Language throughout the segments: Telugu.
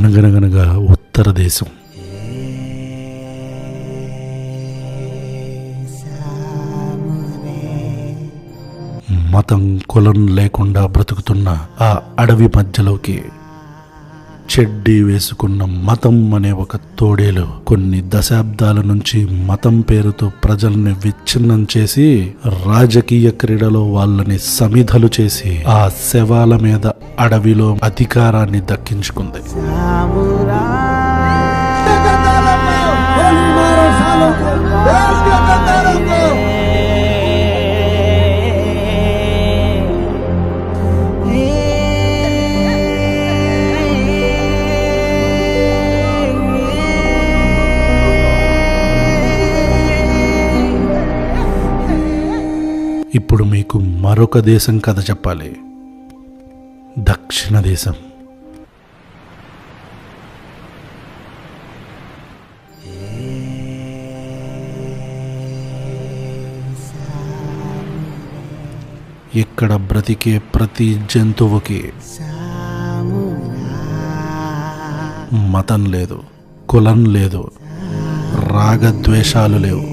అనగనగనగా ఉత్తర దేశం. మతం కులం లేకుండా బ్రతుకుతున్న ఆ అడవి మధ్యలోకి చెడ్డీ వేసుకున్న మతం అనే ఒక తోడేలు కొన్ని దశాబ్దాల నుంచి మతం పేరుతో ప్రజల్ని విచ్ఛిన్నం చేసి రాజకీయ క్రీడలో వాళ్ళని సమిధలు చేసి ఆ శవాల మీద అడవిలో అధికారాన్ని దక్కించుకుంది. ఇప్పుడు మీకు మరొక దేశం కథ చెప్పాలి. దక్షిణ దేశం. ఇక్కడ బ్రతికే ప్రతి జంతువుకి మతం లేదు కులం లేదు రాగద్వేషాలు లేవు.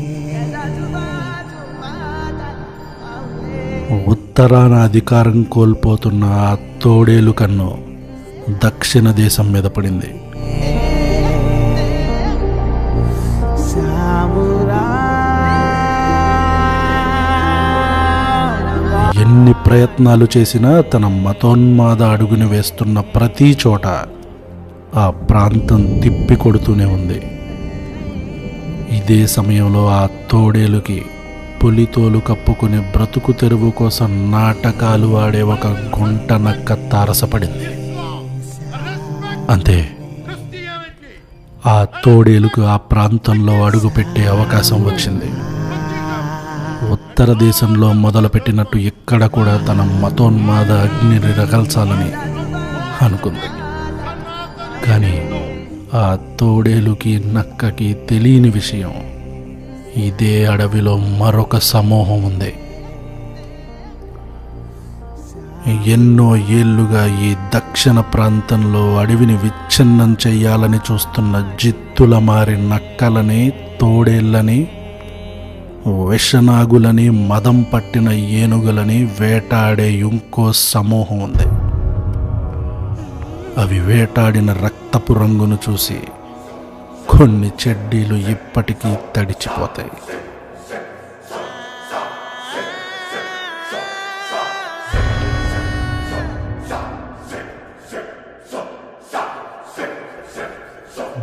ఉత్తరాన అధికారం కోల్పోతున్న ఆ తోడేలు కన్ను దక్షిణ దేశం మీద పడింది. ఎన్ని ప్రయత్నాలు చేసినా తన మతోన్మాద అడుగుని వేస్తున్న ప్రతి చోట ఆ ప్రాంతం తిప్పి కొడుతూనే ఉంది. ఇదే సమయంలో ఆ తోడేలుకి పులితోలు కప్పుకుని బ్రతుకు తెరువు కోసం నాటకాలు ఆడే ఒక గుంట నక్క తారసపడింది. అంతే ఆ తోడేలుకు ఆ ప్రాంతంలో అడుగుపెట్టే అవకాశం వచ్చింది. ఉత్తర దేశంలో మొదలుపెట్టినట్టు ఇక్కడ కూడా తన మతోన్మాద అగ్నిని రగల్చాలని అనుకుంది. కానీ ఆ తోడేలుకి నక్కకి తెలియని విషయం ఇదే అడవిలో మరొక సమూహం ఉంది. ఎన్నో ఏళ్ళుగా ఈ దక్షిణ ప్రాంతంలో అడవిని విచ్ఛిన్నం చేయాలని చూస్తున్న జిత్తుల మారి నక్కలని తోడేళ్ళని విషనాగులని మదం పట్టిన ఏనుగులని వేటాడే ఇంకో సమూహం ఉంది. అవి వేటాడిన రక్తపు రంగును చూసి కొన్ని చెడ్డీలు ఇప్పటికీ తడిచిపోతాయి.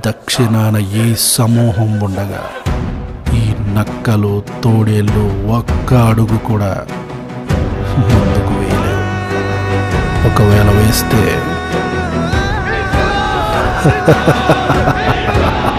దక్షిణాన ఈ సమూహం ఉండగా ఈ నక్కలు తోడేళ్ళు ఒక్క అడుగు కూడా ముందుకు వేయలేవు. ఒకవేళ వేస్తే